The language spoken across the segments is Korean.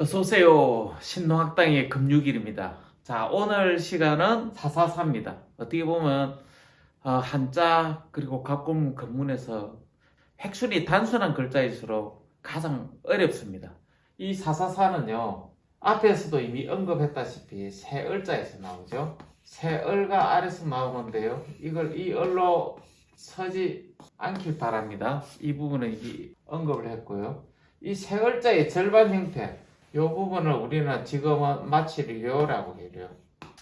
어서오세요. 신노학당의 금육일입니다. 자, 오늘 시간은 444입니다. 어떻게 보면, 어, 한자, 그리고 각군 근문에서 획순이 단순한 글자일수록 가장 어렵습니다. 이 444는요, 앞에서도 이미 언급했다시피 새 을자에서 나오죠. 새 을과 아래서 나오는데요. 이걸 이 을로 서지 않길 바랍니다. 이 부분은 이미 언급을 했고요. 이세 글자의 절반 형태, 이 부분을 우리는 지금은 마치를 요라고 해요.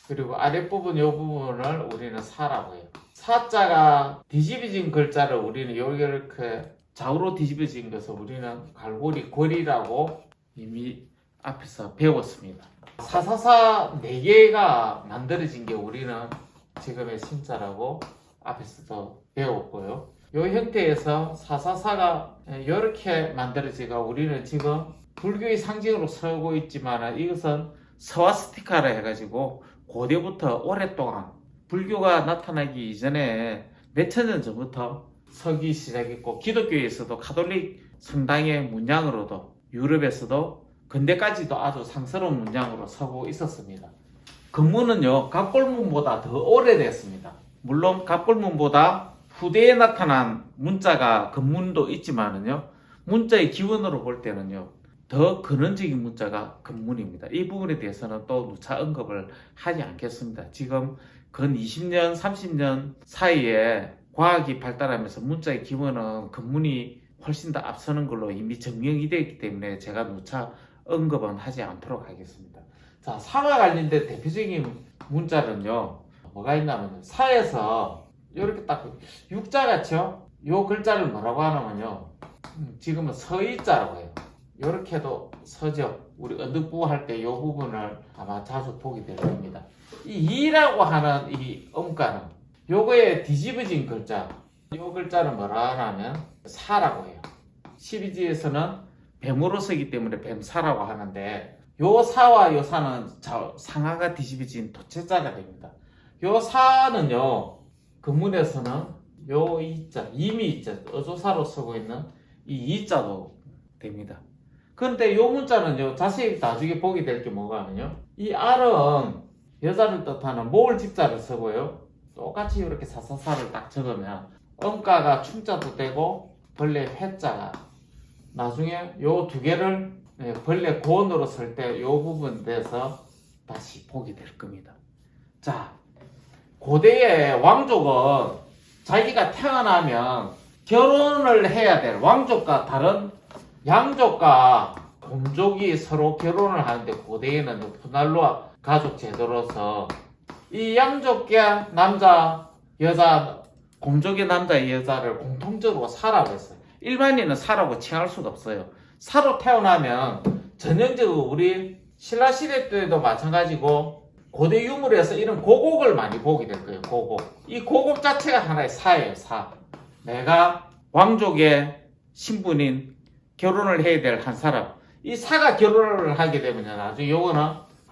그리고 아랫부분 이 부분을 우리는 사라고 해요. 사자가 뒤집어진 글자를 우리는 이렇게 좌우로 뒤집어진 것을 우리는 갈고리 고리라고 이미 앞에서 배웠습니다. 사사사 네 개가 만들어진 게 우리는 지금의 신자라고 앞에서도 배웠고요. 이 형태에서 사사사가 이렇게 만들어지가 우리는 지금 불교의 상징으로 쓰고 있지만 이것은 서와스티카라 해가지고 고대부터 오랫동안 불교가 나타나기 이전에 몇천 년 전부터 서기 시작했고 기독교에서도 카톨릭 성당의 문양으로도 유럽에서도 근대까지도 아주 상스러운 문양으로 서고 있었습니다. 근문은요 갑골문보다 더 오래됐습니다. 물론 갑골문보다 후대에 나타난 문자가 근문도 있지만은요 문자의 기원으로 볼 때는요 더 근원적인 문자가 근문입니다. 이 부분에 대해서는 또 누차 언급을 하지 않겠습니다. 지금 근 20년, 30년 사이에 과학이 발달하면서 문자의 기원은 근문이 훨씬 더 앞서는 걸로 이미 증명이 되어 있기 때문에 제가 누차 언급은 하지 않도록 하겠습니다. 자, 사와 관련된 대표적인 문자는요, 뭐가 있냐면요, 사에서 이렇게 딱 육자 같죠? 요 글자를 뭐라고 하냐면요, 음, 지금은 서이자라고 해요. 이렇게도 서죠. 우리 언덕부 할 때 이 부분을 아마 자주 보게 될 겁니다. 이 이라고 하는 이 음가는 요거에 뒤집어진 글자, 요 글자를 뭐라 하냐면 사라고 해요. 12지에서는 뱀으로 쓰기 때문에 뱀사라고 하는데 요 사와 요 사는 자- 상하가 뒤집어진 도체자가 됩니다. 요 사는요 근문에서는 요 이자 이미 이자 어조사로 쓰고 있는 이 이자도 됩니다. 그런데 요 문자는요 자세히 나중에 보게 될 게 뭐가 하면요 이 알은 여자를 뜻하는 모을 집자를 쓰고요 똑같이 이렇게 사사사를 딱 적으면 음가가 충자도 되고 벌레 회자가 나중에 요 두 개를 예, 벌레 고원으로 쓸 때 요 부분 돼서 다시 보게 될 겁니다. 자, 고대의 왕족은 자기가 태어나면 결혼을 해야 될 왕족과 다른 양족과 곰족이 서로 결혼을 하는데 고대에는 푸날루아 가족 제도로서 이 양족과 남자, 여자, 곰족의 남자, 여자를 공통적으로 사라고 했어요. 일반인은 사라고 칭할 수가 없어요. 사로 태어나면 전형적으로 우리 신라 시대 때도 마찬가지고 고대 유물에서 이런 고곡을 많이 보게 될 거예요. 고곡. 이 고곡 자체가 하나의 사예요. 사. 내가 왕족의 신분인 결혼을 해야 될 한 사람. 이 사가 결혼을 하게 되면 나중에 요거는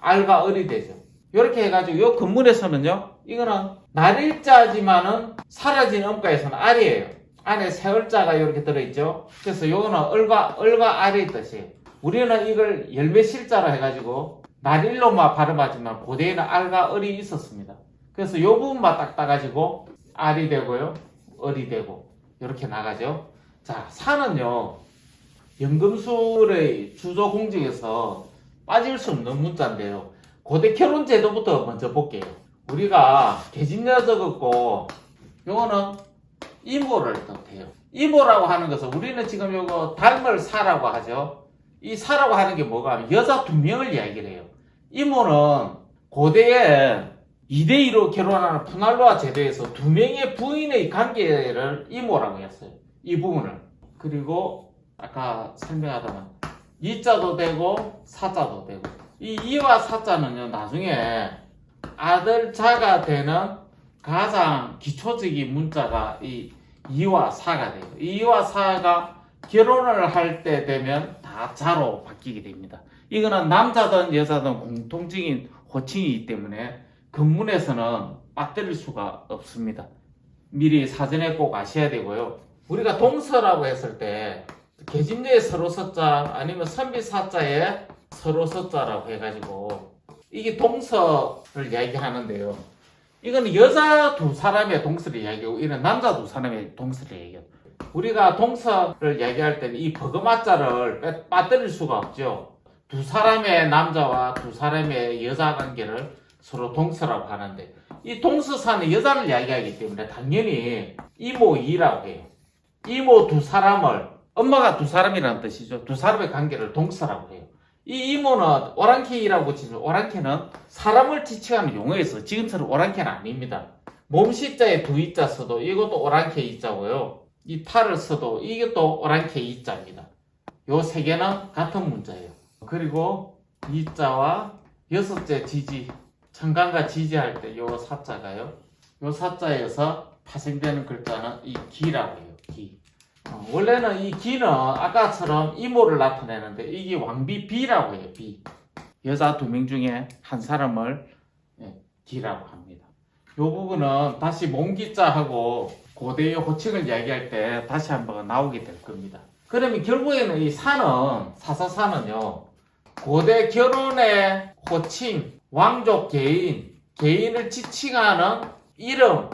알과 을이 되죠. 이렇게 해가지고 요 근문에서는요. 이거는 날일자지만은 사라진 음가에서는 알이에요. 안에 세 을자가 이렇게 들어있죠. 그래서 요거는 을과 을과 알의 뜻이에요. 우리는 이걸 열매실자로 해가지고 날일로만 발음하지만 고대에는 알과 을이 있었습니다. 그래서 요 부분만 딱 따가지고 알이 되고요, 을이 되고 이렇게 나가죠. 자, 사는요 연금술의 주조 공직에서 빠질 수 없는 문자인데요. 고대 결혼 제도부터 먼저 볼게요. 우리가 계집녀 적었고 요거는 이모를 뜻해요. 이모라고 하는 것은 우리는 지금 요거 닮을 사라고 하죠. 이 사라고 하는 게 뭐가 여자 두 명을 이야기를 해요. 이모는 고대에 2대2로 결혼하는 푸날로아 제도에서 두 명의 부인의 관계를 이모라고 했어요. 이 부분을. 그리고 아까 설명하다만 이자도 되고 사자도 되고 이 이와 사자는요 나중에 아들 자가 되는 가장 기초적인 문자가 이 이와 사가 돼요. 이와 사가 결혼을 할 때 되면 다 자로 바뀌게 됩니다. 이거는 남자든 여자든 공통적인 호칭이기 때문에 근문에서는 빠뜨릴 수가 없습니다. 미리 사전에 꼭 아셔야 되고요. 우리가 동서라고 했을 때 계집녀의 서로 서자 아니면 선비 사자에 서로 서자라고 해가지고 이게 동서를 이야기하는데요. 이거는 여자 두 사람의 동서를 이야기하고 이는 남자 두 사람의 동서를 이야기해요. 우리가 동서를 이야기할 때는 이 버그마자를 빼- 빠뜨릴 수가 없죠. 두 사람의 남자와 두 사람의 여자 관계를 서로 동서라고 하는데 이 동서사는 여자를 이야기하기 때문에 당연히 이모 이라고 해요. 이모 두 사람을 엄마가 두 사람이라는 뜻이죠. 두 사람의 관계를 동서라고 해요. 이 이모는 오랑캐이라고 치죠. 오랑캐는 사람을 지칭하는 용어에서 지금처럼 오랑캐는 아닙니다. 몸시자에 두 이자 써도 이것도 오랑캐 이자고요. 이 탈을 써도 이것도 오랑캐 이자입니다. 요 세 개는 같은 문자예요. 그리고 이자와 여섯째 지지, 청강과 지지할 때 요 사자가요. 요 사자에서 파생되는 글자는 이 기라고 해요. 기. 어, 원래는 이 기는 아까처럼 이모를 나타내는데 이게 왕비 비라고 해요. 비. 여자 두 명 중에 한 사람을 예, 기라고 합니다. 요 부분은 다시 몽기자하고 고대의 호칭을 이야기할 때 다시 한번 나오게 될 겁니다. 그러면 결국에는 이 산은 사사사는요 고대 결혼의 호칭, 왕족 개인, 개인을 지칭하는 이름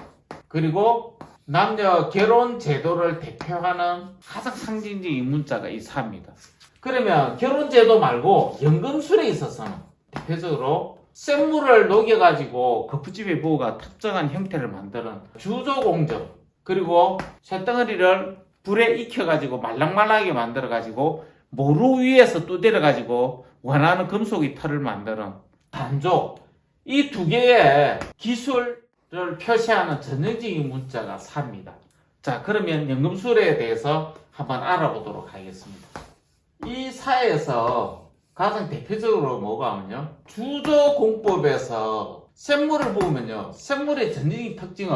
그리고 남녀 결혼 제도를 대표하는 가장 상징적인 문자가 이 사입니다. 그러면 결혼 제도 말고 연금술에 있어서는 대표적으로 쇳물을 녹여가지고 거푸집에 부어가 특정한 형태를 만드는 주조공정 그리고 쇳덩어리를 불에 익혀가지고 말랑말랑하게 만들어가지고 모루 위에서 두드려가지고 원하는 금속의 털을 만드는 단조 이 두 개의 기술 을 표시하는 전형적인 문자가 삽니다. 자 그러면 연금술에 대해서 한번 알아보도록 하겠습니다. 이 사에서 가장 대표적으로 뭐가 하면요. 주조공법에서 샘물을 보면요. 샘물의 전형적인 특징은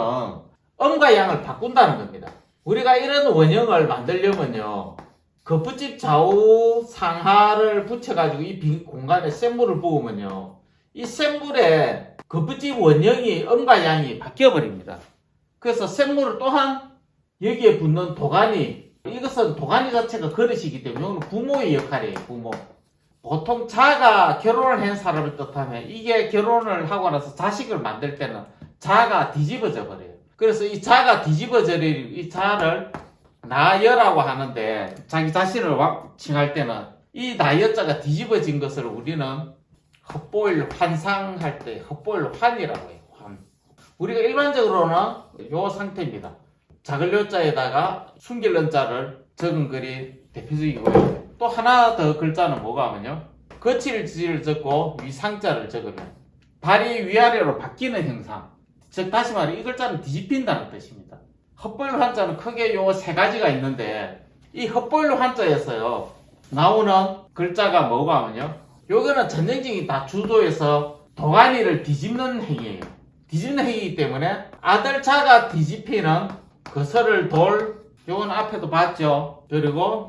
음과 양을 바꾼다는 겁니다. 우리가 이런 원형을 만들려면요. 거푸집 좌우 상하를 붙여가지고 이 빈 공간에 샘물을 부으면요. 이 샘물에 거푸집 원형이 음과 양이 바뀌어 버립니다. 그래서 샘물을 또한 여기에 붙는 도가니 이것은 도가니 자체가 그릇이기 때문에 이거는 부모의 역할이에요 부모 보통 자가 결혼을 한 사람을 뜻하면 이게 결혼을 하고 나서 자식을 만들 때는 자가 뒤집어져 버려요 그래서 이 자가 뒤집어져버린 이 자를 나여라고 하는데 자기 자신을 와- 칭할 때는 이 나여자가 뒤집어진 것을 우리는 헛보일 환상할 때 헛보일 환이라고 해요 환 우리가 일반적으로는 요 상태입니다 작은 료자에다가 숨길는 자를 적은 글이 대표적이고요. 또 하나 더 글자는 뭐가 하면요. 거칠지를 적고 위상자를 적으면 발이 위아래로 바뀌는 형상. 즉 다시 말해 이 글자는 뒤집힌다는 뜻입니다. 헛보일로 한자는 크게 요 세 가지가 있는데 이 헛보일로 한자에서요 나오는 글자가 뭐가 하면요. 요거는 전형적인 다 주도에서 도가니를 뒤집는 행위예요. 뒤집는 행위이기 때문에 아들 자가 뒤집히는 거설을 돌, 요건 앞에도 봤죠. 그리고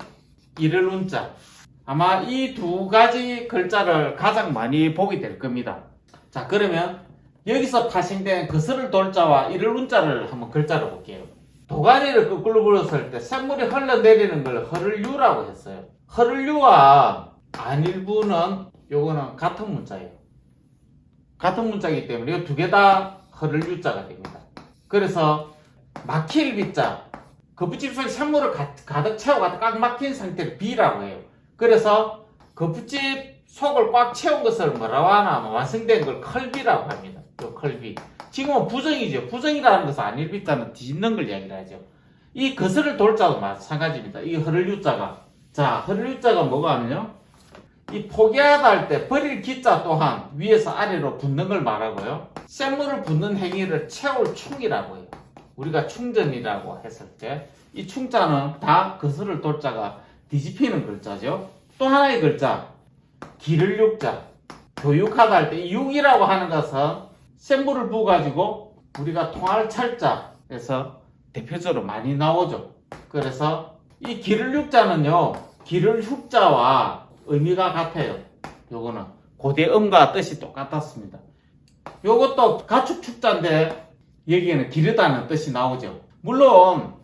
이를 운자. 아마 이 두 가지 글자를 가장 많이 보게 될 겁니다. 자, 그러면 여기서 파생된 거설을 돌자와 이를 운자를 한번 글자로 볼게요. 도가니를 거꾸로 불었을 때 샘물이 흘러내리는 걸 허를유라고 했어요. 허를유와 안일부는 요거는 같은 문자예요. 같은 문자이기 때문에 이 두 개 다 허를 유자가 됩니다. 그래서 막힐 비자 거푸집 속에 샘물을 가, 가득 채워가지고 꽉 막힌 상태를 비라고 해요. 그래서 거푸집 속을 꽉 채운 것을 뭐라고 하나 완성된 걸 컬비라고 합니다. 요 컬비. 지금은 부정이죠. 부정이라는 것은 안일 비자는 뒤집는 걸 이야기를 하죠. 이 거슬을 돌자도 마찬가지입니다. 이 흐를 유자가. 자, 흐를 유자가 뭐가 하면요. 이 포기하다 할 때 버릴 기자 또한 위에서 아래로 붙는 걸 말하고요. 샘물을 붓는 행위를 채울 충이라고 해요. 우리가 충전이라고 했을 때 이 충자는 다 거스를 돌자가 뒤집히는 글자죠. 또 하나의 글자 기를 육자 교육하다 할때이 육이라고 하는 것은 샘물을 부어가지고 우리가 통할 찰자에서 대표적으로 많이 나오죠. 그래서 이 기를 육자는요 기를 육자와 의미가 같아요. 요거는 고대 음과 뜻이 똑같았습니다. 요것도 가축 축자인데 여기에는 기르다는 뜻이 나오죠. 물론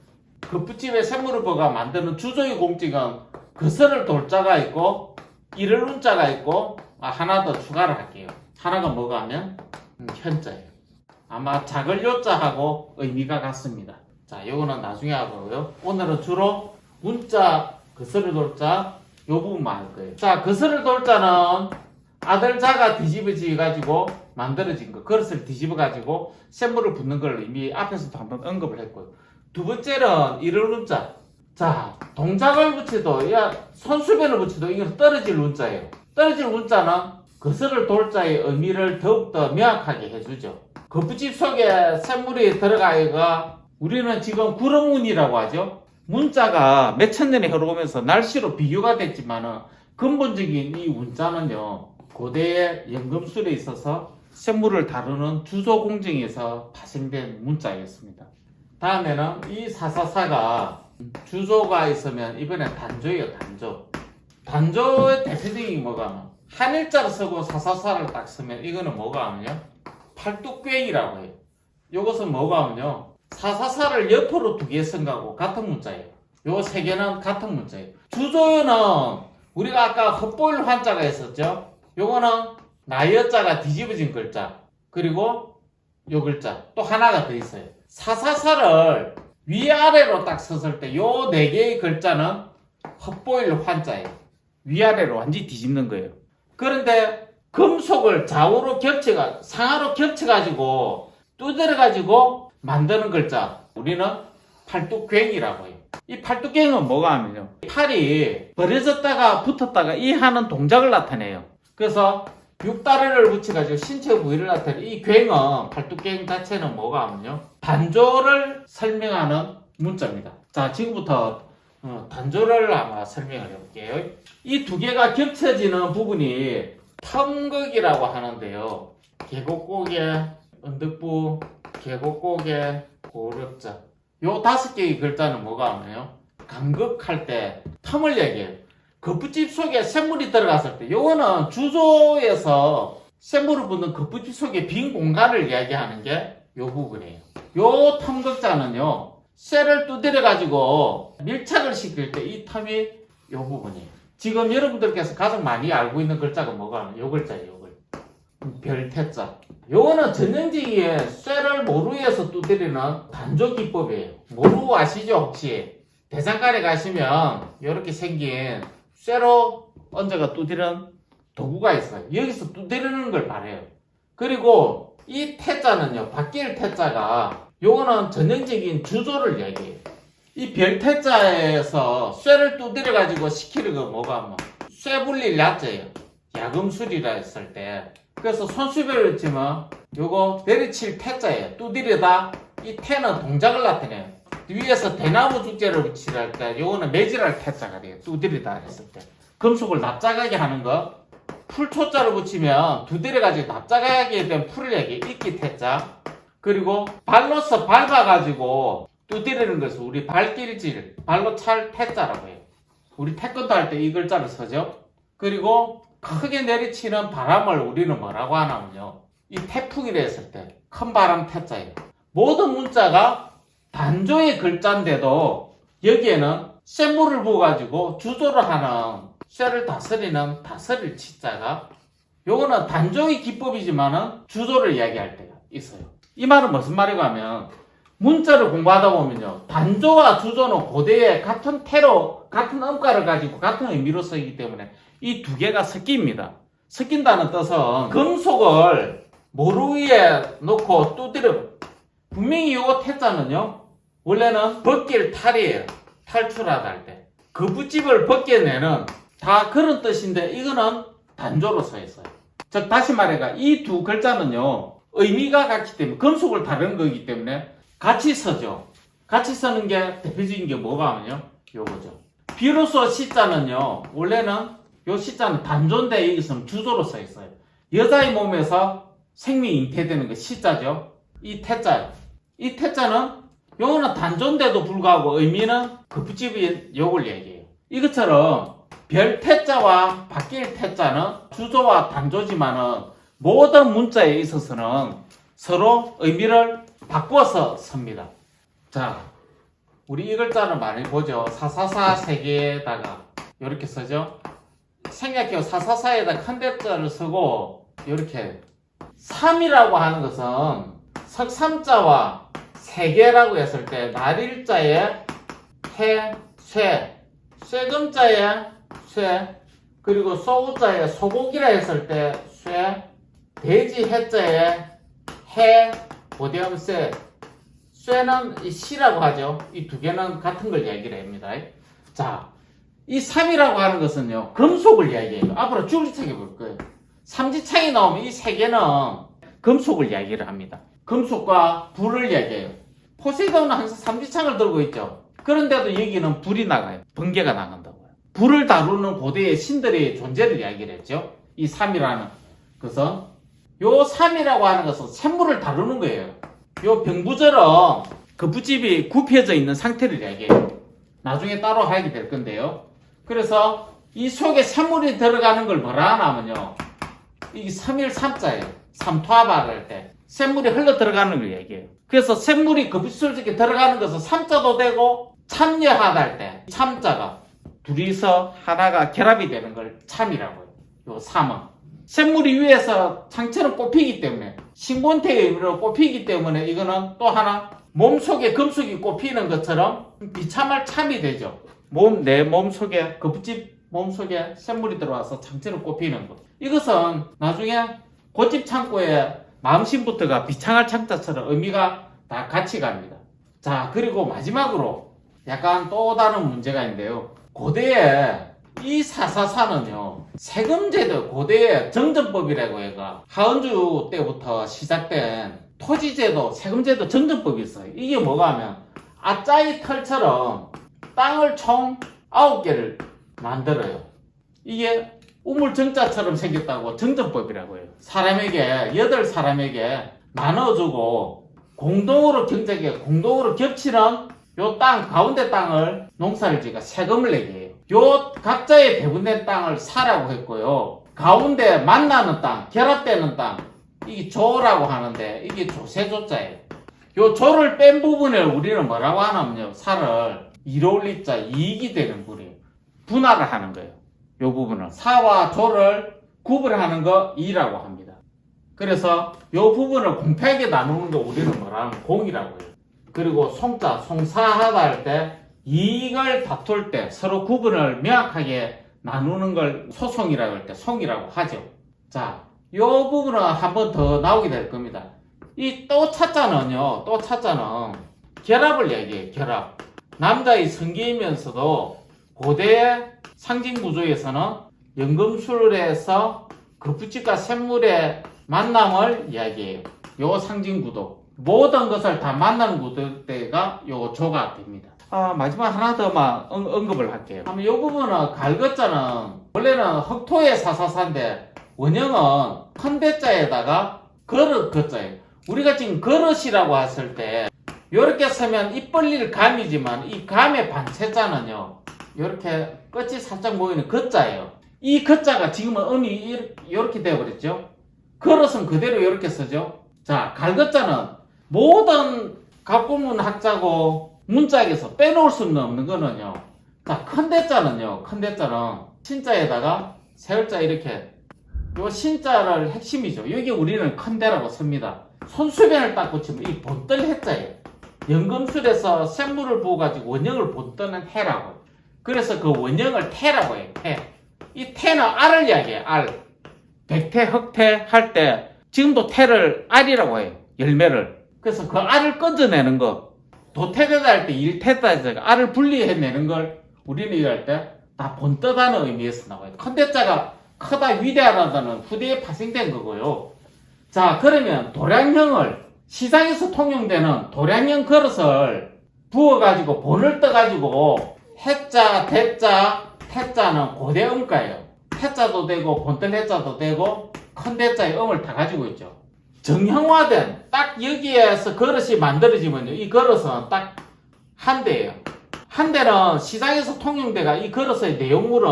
그 부집에 샘물을 버가 만드는 주조의 공직은 거설을 돌자가 있고 이를 운자가 있고 아, 하나 더 추가를 할게요. 하나가 뭐가 하면 음, 현자예요. 아마 작을 요자하고 의미가 같습니다. 자, 요거는 나중에 하고요. 오늘은 주로 문자 그스를 돌자 요 부분만 할 거예요. 자, 그스를 돌자는 아들 자가 뒤집어지 가지고 만들어진 거 그릇을 뒤집어 가지고 샘물을 붓는 걸 이미 앞에서도 한번 언급을 했고요. 두 번째는 이를 운자. 자, 동작을 붙여도 야 손수변을 붙여도 이건 떨어질 운자예요. 떨어질 운자는 그스를 돌자의 의미를 더욱더 명확하게 해주죠. 거푸집 속에 샘물이 들어가기가 우리는 지금 구름운이라고 하죠. 문자가 몇천 년이 흐르면서 날씨로 비교가 됐지만은 근본적인 이 운자는요 고대의 연금술에 있어서 샘물을 다루는 주소 공정에서 파생된 문자였습니다. 다음에는 이 사사사가 주소가 있으면 이번엔 단조예요 단조. 단조의 대표적인 게 뭐가 하면 한일자로 쓰고 사사사를 딱 쓰면 이거는 뭐가 하면요 팔뚝괭이라고 해요. 이것은 뭐가 하면요 사사사를 옆으로 두 개 쓴 거하고 같은 문자예요. 요 세 개는 같은 문자예요. 주조는 우리가 아까 헛보일 환자가 있었죠. 요거는 나이어자가 뒤집어진 글자 그리고 요 글자 또 하나가 더 있어요. 사사사를 위아래로 딱 썼을 때 요 네 개의 글자는 헛보일 환자예요. 위아래로 완전히 뒤집는 거예요. 그런데 금속을 좌우로 겹쳐가 상하로 겹쳐가지고 두드려가지고 만드는 글자 우리는 팔뚝괭이라고 해요. 이 팔뚝괭은 뭐가 하면요. 팔이 벌어졌다가 붙었다가 이 하는 동작을 나타내요. 그래서 육다리를 붙여가지고 신체 부위를 나타내 이 괭은 팔뚝괭 자체는 뭐가 하면요. 단조를 설명하는 문자입니다. 자 지금부터 어, 단조를 아마 설명을 해볼게요. 이 두 개가 겹쳐지는 부분이 텀극이라고 하는데요. 계곡고개, 언덕부, 계곡고개, 고렵자. 요 다섯 개의 글자는 뭐가 하나요? 간극할 때 텀을 얘기해요. 거푸집 속에 샘물이 들어갔을 때 요거는 주조에서 샘물을 붓는 거푸집 속에 빈 공간을 이야기하는 게 요 부분이에요. 요 텀극자는요. 쇠를 두드려 가지고 밀착을 시킬 때 이 텀이 요 부분이에요. 지금 여러분들께서 가장 많이 알고 있는 글자가 뭐가 요 글자예요. 요 글. 별태자. 요거는 전형적인 쇠를 모루에서 두드리는 단조 기법이에요. 모루 아시죠 혹시? 대장간에 가시면 이렇게 생긴 쇠로 얹어가 두드리는 도구가 있어요. 여기서 두드리는 걸 말해요. 그리고 이 태자는요, 바뀔 태자가 요거는 전형적인 주조를 얘기해요. 이 별 태자에서 쇠를 두드려 가지고 시키는 거 뭐가 하면 쇠 분리 얕져요. 야금술이라 했을 때. 그래서 손수배를 치면 요거 내리칠 태자예요. 두드리다 이 태는 동작을 나타내요. 위에서 대나무 축제를 붙이라 할때 요거는 매질할 태자가 돼요. 두드리다 했을 때. 금속을 납작하게 하는 거. 풀초자를 붙이면 두드려 가지고 납작하게 된 풀을 얘기 이끼 태자. 그리고 발로서 밟아 가지고 두드리는 것을 우리 발길질, 발로 찰 태자라고 해요. 우리 태권도 할 때 이 글자를 쓰죠. 그리고 크게 내리치는 바람을 우리는 뭐라고 하냐면요. 이 태풍이라 했을 때 큰 바람 태자예요. 모든 문자가 단조의 글자인데도 여기에는 쇳물을 부어가지고 주조를 하는 쇠를 다스리는 다스릴 치자가 요거는 단조의 기법이지만은 주조를 이야기할 때가 있어요. 이 말은 무슨 말이고 하면 문자를 공부하다 보면요. 단조와 주조는 고대에 같은 태로 같은 음가를 가지고 같은 의미로 쓰이기 때문에 이 두 개가 섞입니다. 섞인다는 뜻은 금속을 모루 위에 놓고 두드려 분명히 요거 태자는요. 원래는 벗길 탈이에요. 탈출하다 할 때. 그 부집을 벗겨내는 다 그런 뜻인데 이거는 단조로 써 있어요. 즉 다시 말해가 이 두 글자는요. 의미가 같기 때문에 금속을 다루는 거기 때문에 같이 써죠. 같이 쓰는 게 대표적인 게 뭐가 하면요. 요거죠. 비로소 시자는요. 원래는 요 시자는 단조인데 여기서는 주조로 써 있어요. 여자의 몸에서 생명이 잉태되는 게 시자죠. 이 태자요. 이 태자는 요거는 단조인데도 불구하고 의미는 그 부집이 요걸 얘기해요. 이것처럼 별 태자와 바뀔 태자는 주조와 단조지만은 모든 문자에 있어서는 서로 의미를 바꿔서 씁니다. 자, 우리 이 글자는 많이 보죠. 사사사 세 개에다가 이렇게 쓰죠. 생략해요. 사사사에다 큰 대자를 쓰고 이렇게 3이라고 하는 것은 석삼자와 세개라고 했을 때 날일자에 해, 쇠, 쇠금자에 쇠, 그리고 소우자에 소고기라 했을 때 쇠, 돼지 해자에 해, 보대음 쇠, 쇠는 이 시라고 하죠. 이 두 개는 같은 걸 이야기를 합니다. 자, 이 3이라고 하는 것은요, 금속을 이야기해요. 앞으로 줄기차게 볼 거예요. 삼지창이 나오면 이 세 개는 금속을 이야기를 합니다. 금속과 불을 이야기해요. 포세이돈은 항상 삼지창을 들고 있죠. 그런데도 여기는 불이 나가요. 번개가 나간다고요. 불을 다루는 고대의 신들의 존재를 이야기를 했죠. 이 3이라는 것은. 요 3이라고 하는 것은 샘물을 다루는 거예요. 요 병부처럼 그 부집이 굽혀져 있는 상태를 이야기해요. 나중에 따로 하게 될 건데요. 그래서 이 속에 샘물이 들어가는 걸 뭐라 하냐면요. 이게 3일 3자예요. 삼투압을 할 때. 샘물이 흘러 들어가는 걸 얘기해요. 그래서 샘물이 급속하게 들어가는 것은 3자도 되고 참여하다 할 때 참자가 둘이서 하나가 결합이 되는 걸 참이라고 해요. 요 3은. 샘물이 위에서 상처는 꼽히기 때문에 신본태의 의미로 꼽히기 때문에 이거는 또 하나 몸속에 금속이 꼽히는 것처럼 비참할 참이 되죠. 몸, 내 몸 속에, 급집 몸 속에 샘물이 들어와서 상처를 꼽히는 것. 이것은 나중에 고집 창고에 마음심부터가 비창할 창자처럼 의미가 다 같이 갑니다. 자, 그리고 마지막으로 약간 또 다른 문제가 있는데요. 고대에 이 사사사는요, 세금제도 고대의 정전법이라고 해가 하은주 때부터 시작된 토지제도, 세금제도 정전법이 있어요. 이게 뭐가 하면 아짜이 털처럼 땅을 총 9개를 만들어요. 이게 우물정자처럼 생겼다고 정전법이라고 해요. 사람에게, 여덟 사람에게 나눠주고 공동으로 경제계 공동으로 겹치는 요 땅, 가운데 땅을 농사를 지가 세금을 내게 해요. 요 각자의 배분된 땅을 사라고 했고요. 가운데 만나는 땅, 결합되는 땅, 이게 조라고 하는데 이게 조세조자예요. 요 조를 뺀 부분을 우리는 뭐라고 하냐면요. 살을 이로울리자 이익이 되는 분이에요. 분할을 하는 거예요. 요 부분을. 사와 조를 구분하는 거 이라고 합니다. 그래서 요 부분을 공평하게 나누는 거 우리는 뭐라 하면 공이라고 해요. 그리고 송자, 송사하다 할 때 이익을 다툴 때 서로 구분을 명확하게 나누는 걸 소송이라고 할 때 송이라고 하죠. 자, 요 부분은 한 번 더 나오게 될 겁니다. 이또 차자는요, 또 차자는 결합을 얘기해요, 결합. 남자의 성기이면서도 고대 상징 구조에서는 연금술에서 급부치과 샘물의 만남을 이야기해요. 요 상징 구도. 모든 것을 다 만나는 구도 때가 요 조가 됩니다. 아, 마지막 하나 더만 언, 언급을 할게요. 그러면 요 부분은 갈것자는 원래는 흑토의 사사사인데 원형은 큰 대자에다가 그릇 것자예요. 우리가 지금 그릇이라고 했을 때 요렇게 쓰면 입 벌릴 감이지만 이 감의 반체자는요. 요렇게 끝이 살짝 모이는 것자예요. 이 것자가 지금은 음이 이렇게, 이렇게 되어버렸죠. 그릇은 그대로 이렇게 쓰죠. 자, 갈것자는 모든 갑구문 학자고 문자에서 빼놓을 수 없는 거는요. 자, 큰 대자는요. 큰 대자는 신자에다가 세울자 이렇게 요 신자를 핵심이죠. 여기 우리는 큰 대라고 씁니다. 손수변을 딱 붙이면 이 본뜰 해자예요. 연금술에서 샘물을 부어가지고 원형을 본뜨는 해라고. 그래서 그 원형을 태라고 해요. 태. 이 태는 알을 이야기해요. 알. 백태, 흑태 할 때 지금도 태를 알이라고 해요. 열매를. 그래서 그 알을 꺼져내는 거. 도태되다 할 때 일태다 해서 알을 분리해내는 걸 우리는 이럴 때 다 본떠다는 의미에서 나와요. 컨대자가 크다 위대하다는 후대에 파생된 거고요. 자 그러면 도량형을 시장에서 통용되는 도량형 그릇을 부어가지고 본을 떠가지고 해자, 대자, 태자는 고대 음가예요. 태자도 되고 본뜰 해자도 되고 큰 대자의 음을 다 가지고 있죠. 정형화된 딱 여기에서 그릇이 만들어지면요. 이 그릇은 딱 한 대예요. 한 대는 시장에서 통용돼가 이 그릇의 내용물은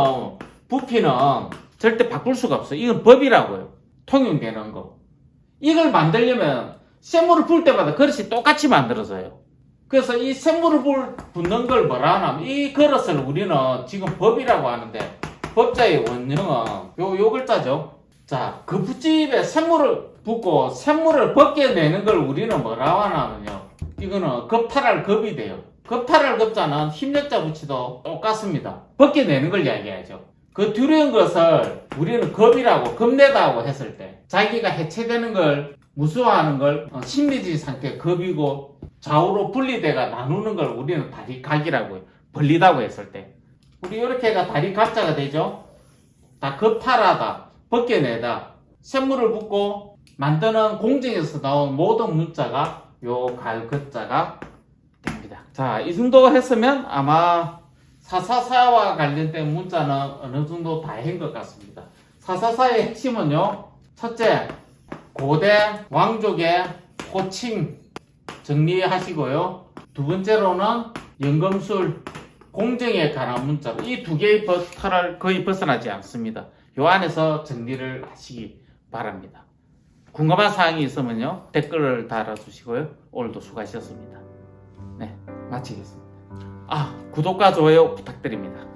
부피는 절대 바꿀 수가 없어요. 이건 법이라고요. 통용되는 거. 이걸 만들려면 샘물을 부을 때마다 그릇이 똑같이 만들어져요. 그래서 이 샘물을 불, 붓는 걸 뭐라 하냐면 이 그릇을 우리는 지금 법이라고 하는데 법자의 원령은 요, 요 글자죠. 자, 그 붓집에 샘물을 붓고 샘물을 벗겨내는 걸 우리는 뭐라고 하냐면요. 이거는 급탈할 급이 돼요. 급탈할 급자는 힘력자 붙이도 똑같습니다. 벗겨내는 걸 이야기하죠. 그 두려운 것을 우리는 겁이라고 겁내다고 했을 때 자기가 해체되는 걸 무서워하는 걸 어, 심리적 상태 겁이고 좌우로 분리돼가 나누는 걸 우리는 다리 각이라고 해요. 벌리다고 했을 때 우리 이렇게가 다리 각자가 되죠. 다 급탈하다 벗겨내다 샘물을 붓고 만드는 공정에서 나온 모든 문자가 요 갈급자가 됩니다. 자, 이 정도 했으면 아마 사사사와 관련된 문자는 어느 정도 다한것 같습니다. 사사사의 핵심은요, 첫째, 고대 왕족의 호칭 정리하시고요. 두 번째로는 연금술, 공정에 관한 문자로 이 두 개의 버탈을 거의 벗어나지 않습니다. 요 안에서 정리를 하시기 바랍니다. 궁금한 사항이 있으면요, 댓글을 달아주시고요. 오늘도 수고하셨습니다. 네, 마치겠습니다. 아, 구독과 좋아요 부탁드립니다.